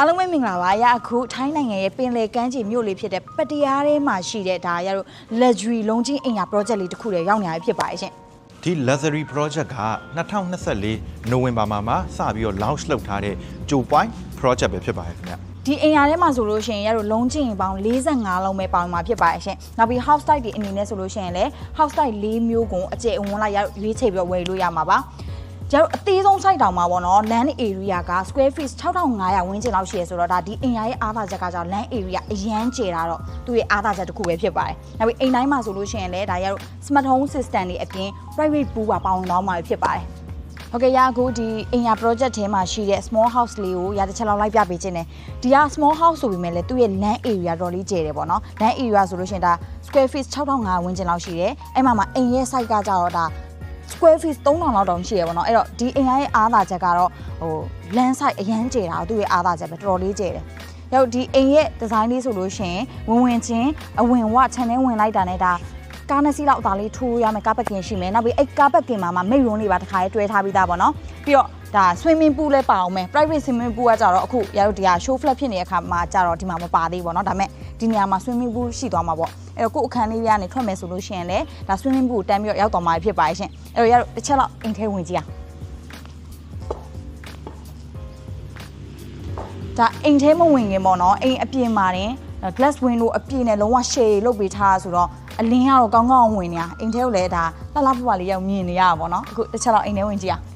အားလုံးပဲမင်္ဂလာပါရအခုထိုင်းနိုင်ငံရဲ့ပင်လယ်ကမ်းခြေမြို့လေးဖြစ်တဲ့ပတ္တရားထဲမှာရှိတဲ့ဒါရတို့ luxury လုံးချင်းအိမ်ယာ project လေးတစ်ခုတည်းရောက်နေရဖြစ်ပါတယ်ရှင်ဒီ luxury project က2024နိုဝင်ဘာမှာမှစပြီးတော့ launch လုပ်ထားတဲ့ဂျိုပိုင်း project ပဲဖြစ်ပါတယ်ခင်ဗျဒီအိမ်ယာထဲမှာဆိုလို့ရှိရင်ရတို့လုံးချင်းပေါင်း45လုံးပဲပေါင်းမှာဖြစ်ပါတယ်ရှင်နောက်ပြီး house type ဒီအနေနဲ့ဆိုလို့ရှိရင်လည်း house type ၄မျိုးကိုအကျယ်အဝန်းလိုက်ရရွေးချယ်ပြီးတော့ဝယ်လို့ရမှာပါ ကျတော့အသေးဆုံး site တောင်မှာပေါ့နော် land area က square feet 6500ဝန်းကျင်လောက်ရှိရဆိုတော့ဒါဒီအိမ်ယာရဲ့အားသာချက်ကကြောင့် land area အရန်ကျတာတော့သူ့ရဲ့အားသာချက်တစ်ခုပဲဖြစ်ပါတယ်။နောက်ပြီးအိမ်တိုင်းမှာဆိုလို့ရှိရင်လည်းဒါရတော့ smart home system တွေအပြင် private pool ပါပေါင်းတော့မှာဖြစ်ပါတယ်။ဟုတ်ကဲ့ရအခုဒီအင်ယာ project ထဲမှာရှိတဲ့ small house လေးကိုရတစ်ချက်လောက်လိုက်ပြပေးခြင်းတယ်ဒီက small house ဆိုပေမဲ့လည်းသူ့ရဲ့ land area တော်လေးကျယ်တယ်ပေါ့နော် land area ဆိုလို့ရှိရင်ဒါ square feet 6500ဝန်းကျင်လောက်ရှိတယ်အဲ့မှာမှာအိမ်ရဲ့ site ကကြတော့ဒါ square feet 3000လောက်တောင်ရှိရပေါ့နော်အဲ့တော့ဒီအိမ်ရဲ့အားသာချက်ကတော့ဟို land site အရန်ကျယ်တာသူ့ရဲ့အားသာချက်ပဲတော်တော်လေးကျယ်တယ်ရောက်ဒီအိမ်ရဲ့ design လေးဆိုလို့ရှိရင်ဝင်ဝင်ချင်းအဝင်ဝ channel ဝင်လိုက်တာနဲ့ဒါကားနှစ်စီးလောက်အသာလေးထိုးရမယ်ကားပက်ကင်ရှိမယ်နောက်ပြီးအဲ့ကားပက်ကင်မှာမှမိတ်ရုံးလေးပါတစ်ခါရေးတွဲထားပြီးသားပေါ့နော်ပြီးတော့ ဒါ swimming pool လည်းပါအောင်မယ် private swimming pool ကကြတော့အခုရတို့ဒီဟာ show flat ဖြစ်နေတဲ့အခါမှာကြတော့ဒီမှာမပါသေးဘူးပေါ့နော်ဒါပေမဲ့ဒီနေရာမှာ swimming pool ရှိသွားမှာပေါ့အဲ့တော့ကို့အခန်းလေးကနေထွက်မယ်ဆိုလို့ရှိရင်လည်းဒါ swimming pool ကိုတန်းပြီးတော့ရောက်သွားမှာဖြစ်ပါရဲ့ရှင်အဲ့တော့ရတို့တစ်ချက်လောက်အိမ်ထဲဝင်ကြည့်အောင်ဒါအိမ်ထဲမဝင်ခင်ပေါ့နော်အိမ်အပြင်မှာတင် glass window အပြည့်နဲ့လုံးဝ shade လုပ်ပေးထားဆိုတော့အလင်းကတော့ကောင်းကောင်းဝင်နေတာအိမ်ထဲကိုလည်းဒါလှလှပပလေးရောက်မြင်နေရတာပေါ့နော်အခုတစ်ချက်လောက်အိမ်ထဲဝင်ကြည့်အောင်။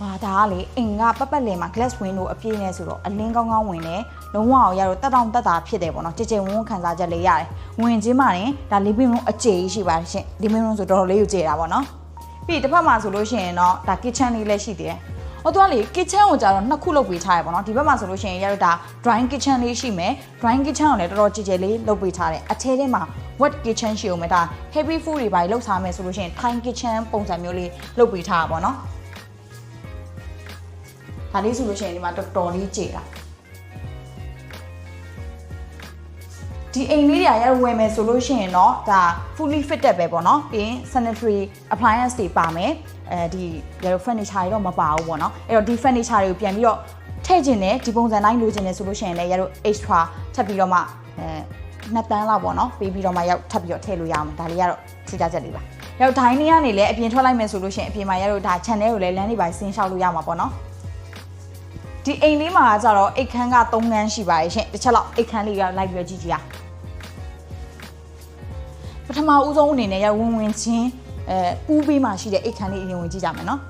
ဟာဒါကလေအိမ်ကပတ်ပတ်လည်မှာ glass window အပြည့်နဲ့ဆိုတော့အလင်းကောင်းကောင်းဝင်တယ်။လုံးဝအောင်ရတော့တက်တောင့်တက်တာဖြစ်တယ်ပေါ့နော်။ကြည်ကြည်ဝန်းဝန်းခံစားချက်လေးရတယ်။ဝင်ချင်းမှရင်ဒါ living room အကျယ်ကြီးရှိပါတယ်ရှင်။ living room ဆိုတော်တော်လေးကိုကျယ်တာပေါ့နော်။ပြီးတစ်ဖက်မှာဆိုလို့ရှိရင်တော့ဒါ kitchen လေးလည်းရှိသေးတယ်။ဟိုတော့လေ kitchen ကိုကြတော့နှစ်ခုလုပ်ပေးထားရပေါ့နော်။ဒီဘက်မှာဆိုလို့ရှိရင်ရတော့ဒါ drying kitchen လေးရှိမယ်။ drying kitchen ကိုလည်းတော်တော်ကြည်ကြည်လေးလုပ်ပေးထားတယ်။အထဲထဲမှာ wet kitchen ရှိအောင်မယ်ဒါ heavy food တွေပါလောက်စားမယ်ဆိုလို့ရှိရင် Thai kitchen ပုံစံမျိုးလေးလုပ်ပေးထားတာပေါ့နော်။ ဒါလေးဆိုလို့ရှိရင်ဒီမှာတော်တော်လေးကြေတာဒီအိမ်လေးတွေရရဝယ်မယ်ဆိုလို့ရှိရင်တော့ဒါ fully fitted ပဲပေါ့နော်ပြီးရင် sanitary appliance တွေပါမယ်အဲဒီရရ furniture တွေတော့မပါဘူးပေါ့နော်အဲ့တော့ဒီ furniture တွေကိုပြန်ပြီးတော့ထည့်ခြင်းနဲ့ဒီပုံစံတိုင်းလိုချင်တယ်ဆိုလို့ရှိရင်လည်းရရ extra ထပ်ပြီးတော့မှအဲနှစ်တန်းလောက်ပေါ့နော်ပေးပြီးတော့မှရောက်ထပ်ပြီးတော့ထည့်လို့ရအောင်ဒါလေးကတော့ထူးခြားချက်လေးပါရောက်ဒိုင်းလေးကနေလည်းအပြင်ထွက်လိုက်မယ်ဆိုလို့ရှိရင်အပြင်မှာရရဒါ channel ကိုလည်းလမ်းတွေပါဆင်းလျှောက်လို့ရမှာပေါ့နော် ဒီအိမ်လေးမှာကျတော့အိတ်ခမ်းက3ခန်းရှိပါရဲ့ရှင်တစ်ချက်လောက်အိတ်ခမ်းလေးကလိုက်ပြီးတော့ကြည့်ကြည့်ရပထမဦးဆုံးအနေနဲ့ရဝင်ဝင်ချင်းအဲပူးပေးမှရှိတဲ့အိတ်ခမ်းလေးအရင်ဝင်ကြည့်ကြမယ်နော်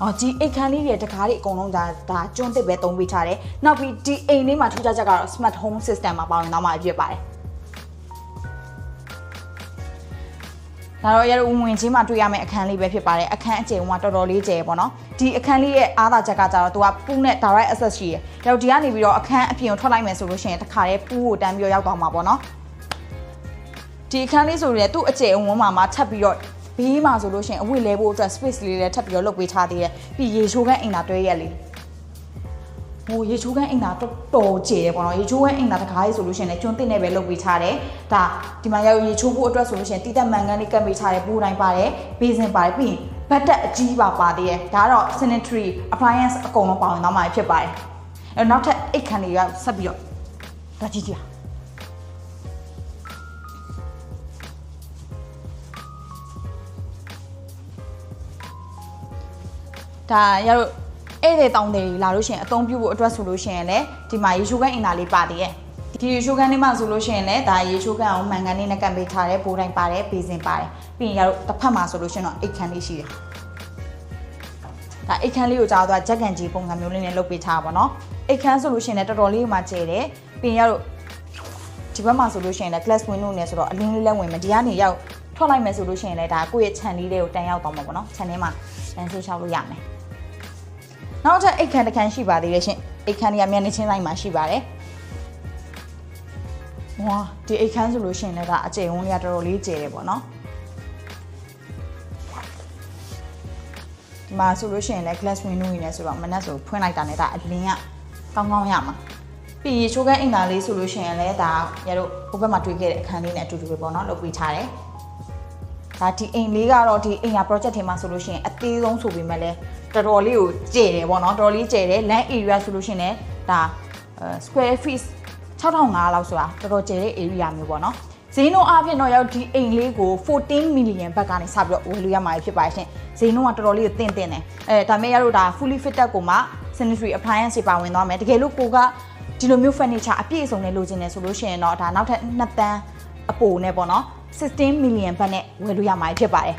အော်ဒီအိတ်ခမ်းလေးတွေတကားတွေအကုန်လုံးဒါဒါကျွန်းတစ်ပဲသုံးပေးထားတယ်နောက်ပြီးဒီအိမ်လေးမှာထူးခြားချက်ကတော့ smart home system မှာပေါင်းတော့မှဖြစ်ပါတယ် ဒါတော့ရရဝင်ချင်းမှာတွေ့ရမယ့်အခန်းလေးပဲဖြစ်ပါတယ်အခန်းအကျယ်ကတော်တော်လေးကျယ်ပေါ့နော်ဒီအခန်းလေးရဲ့အားသာချက်ကကြတော့သူကပူးနဲ့ direct access ရှိရယ်။ရောက်ဒီကနေပြီးတော့အခန်းအပြင်ကိုထွက်လိုက်မယ်ဆိုလို့ရှိရင်တခါတည်းပူးကိုတန်းပြီးတော့ရောက်သွားမှာပေါ့နော်ဒီအခန်းလေးဆိုရင်သူ့အကျယ်အဝန်းမှာမှထပ်ပြီးတော့ဘေးမှာဆိုလို့ရှိရင်အဝတ်လဲဖို့အတွက် space လေးလည်းထပ်ပြီးတော့လုပ်ပေးထားသေးတယ်ပြီးရေချိုးခန်းအိမ်သာတွဲရက်လေး ဟိုရေချိုးခန်းအိမ်သာတော်တော်ကျယ်တယ်ပေါ့နော်ရေချိုးခန်းအိမ်သာတကားလေးဆိုလို့ရှိရင်လည်းကျွန်းတင်နဲ့ပဲလုပ်ပေးထားတယ်ဒါဒီမှာရောက်ရေချိုးဖို့အတွက်ဆိုလို့ရှိရင်တိတက်မှန်ကန်လေးကပ်ပေးထားတယ်ပိုးတိုင်းပါတယ်ဘေးစင်ပါတယ်ပြီးရင်ဘတ်တက်အကြီးပါပါသေးတယ်ဒါကတော့ sanitary appliance အကုန်လုံးပါဝင်တော့မှာဖြစ်ပါတယ်အဲနောက်ထပ်အိတ်ခန်းတွေကဆက်ပြီးတော့ဒါကြည့်ကြည့်ပါဒါရတော့ ဧည့်သည်တောင်းတယ်လာလို့ရှိရင်အသုံးပြုဖို့အတွက်ဆိုလို့ရှိရင်လည်းဒီမှာရေချိုးခန်းအင်တာလေးပါသေးရဲ့ဒီရေချိုးခန်းလေးမှာဆိုလို့ရှိရင်လည်းဒါရေချိုးခန်းအောင်မှန်ကန်လေးနဲ့ကပ်ပေးထားတယ်ပိုးတိုင်းပါတယ်ဘေးစင်ပါတယ်ပြီးရင်ရတော့တစ်ဖက်မှာဆိုလို့ရှိရင်တော့အိတ်ခန်းလေးရှိတယ်ဒါအိတ်ခန်းလေးကိုကြာတော့ဂျက်ကန်ကြီးပုံစံမျိုးလေးနဲ့လုပ်ပေးထားပါတော့အိတ်ခန်းဆိုလို့ရှိရင်လည်းတော်တော်လေးမှကျယ်တယ်ပြီးရင်ရတော့ဒီဘက်မှာဆိုလို့ရှိရင်လည်း glass window နဲ့ဆိုတော့အလင်းလေးလည်းဝင်မယ်ဒီကနေရောက်ထွက်လိုက်မယ်ဆိုလို့ရှိရင်လည်းဒါကိုယ့်ရဲ့ခြံလေးလေးကိုတန်ရောက်သွားမှာပေါ့နော်ခြံထဲမှာလမ်းဆေးလျှောက်လို့ရမယ် နောက်ထပ်အိတ်ခမ်းတစ်ခမ်းရှိပါသေးတယ်ရှင်အိတ်ခမ်းတွေကမျက်နှာချင်းလိုက်မှာရှိပါတယ်ဝါဒီအိတ်ခမ်းဆိုလို့ရှိရင်လည်းဒါအကျယ်ဝန်းလေးကတော်တော်လေးကျယ်တယ်ပေါ့နော်ဒီမှာဆိုလို့ရှိရင်လည်း glass window တွေနဲ့ဆိုတော့မနက်ဆိုဖွင့်လိုက်တာနဲ့ဒါအလင်းကကောင်းကောင်းရမှာပြီးရေချိုးခန်းအိမ်သာလေးဆိုလို့ရှိရင်လည်းဒါရတို့ဟိုဘက်မှာတွေ့ခဲ့တဲ့အခန်းလေးနဲ့အတူတူပဲပေါ့နော်လုပ်ပေးထားတယ် ဒါဒီအိမ်လေးကတော့ဒီအိမ်ယာ project ထဲမှာဆိုလို့ရှိရင်အသေးဆုံးဆိုပေမဲ့လည်းတော်တော်လေးကိုကျယ်တယ်ပေါ့နော်တော်တော်လေးကျယ်တယ် land area ဆိုလို့ရှိရင်လည်းဒါအဲ square feet 6500လောက်ဆိုတာတော်တော်ကျယ်တဲ့ area မျိုးပေါ့နော်ဈေးနှုန်းအပြင်တော့ရောက်ဒီအိမ်လေးကို14 million ဘတ်ကနေစပြီးတော့ဝယ်လို့ရမှာဖြစ်ပါရှင်ဈေးနှုန်းကတော်တော်လေးကိုတင့်တင်တယ်အဲဒါမဲ့ရတို့ဒါ fully fitted ကိုမှ sanitary appliance တွေပါဝင်သွားမယ်တကယ်လို့ကိုကဒီလိုမျိုး furniture အပြည့်အစုံနဲ့လိုချင်တယ်ဆိုလို့ရှိရင်တော့ဒါနောက်ထပ်2တန်းအပိုနဲ့ပေါ့နော် 16 million ဘတ်နဲ့ဝယ်လို့ရမှာဖြစ်ပါတယ်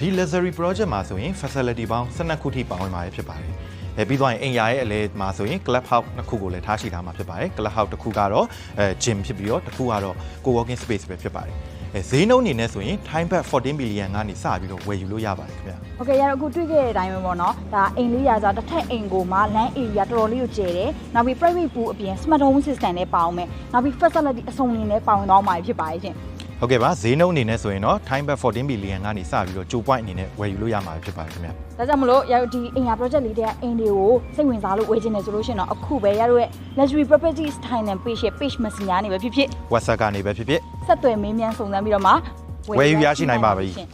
ဒီ luxury project မှာဆိုရင် facility ပေါင်း12ခုထိပါဝင်ပါတယ်ဖြစ်ပါတယ်။အဲပြီးသွားရင်အိမ်ယာရဲ့အလဲမှာဆိုရင် club house နှစ်ခုကိုလည်းထားရှိထားမှာဖြစ်ပါတယ်။ club house တစ်ခုကတော့အဲ gym ဖြစ်ပြီးတော့တစ်ခုကတော့ co-working space ပဲဖြစ်ပါတယ်။အဲ ဈေးနှုန်းအနေနဲ့ဆိုရင် time back 14 billion ကနေစပြီးတော့ဝယ်ယူလို့ရပါတယ်ခင်ဗျာ။ โอเคရတော့အခုတွေ့ခဲ့တဲ့အတိုင်းပဲပေါ့နော်ဒါအိမ်လေးရာဆိုတစ်ထက်အိမ်ကိုမှ land area တော်တော်လေးကိုကျယ်တယ်နောက်ပြီး private pool အပြင် smart home system နဲ့ပါအောင်မယ်နောက်ပြီး facility အစုံအနေနဲ့ပါဝင်သွားမှာဖြစ်ပါတယ်ရှင် ဟုတ်ကဲ့ပါဈေးနှုန်းအနေနဲ့ဆိုရင်တော့ time back 14 billion ကနေစပြီးတော့2 point အနေနဲ့ဝယ်ယူလို့ရမှာဖြစ်ပါတယ်ခင်ဗျာဒါကြောင့်မလို့ရတို့ဒီအိမ်ယာ project လေးတဲ့အိမ်တွေကိုစိတ်ဝင်စားလို့ဝယ်ချင်တယ်ဆိုလို့ရှိရင်တော့အခုပဲရတို့ရဲ့ luxury properties Thailand page ရဲ့ page messenger နေပဲဖြစ်ဖြစ် WhatsApp ကနေပဲဖြစ်ဖြစ်ဆက်သွယ်မေးမြန်းစုံစမ်းပြီးတော့မှဝယ်ယူရရှိနိုင်ပါပြီရှင်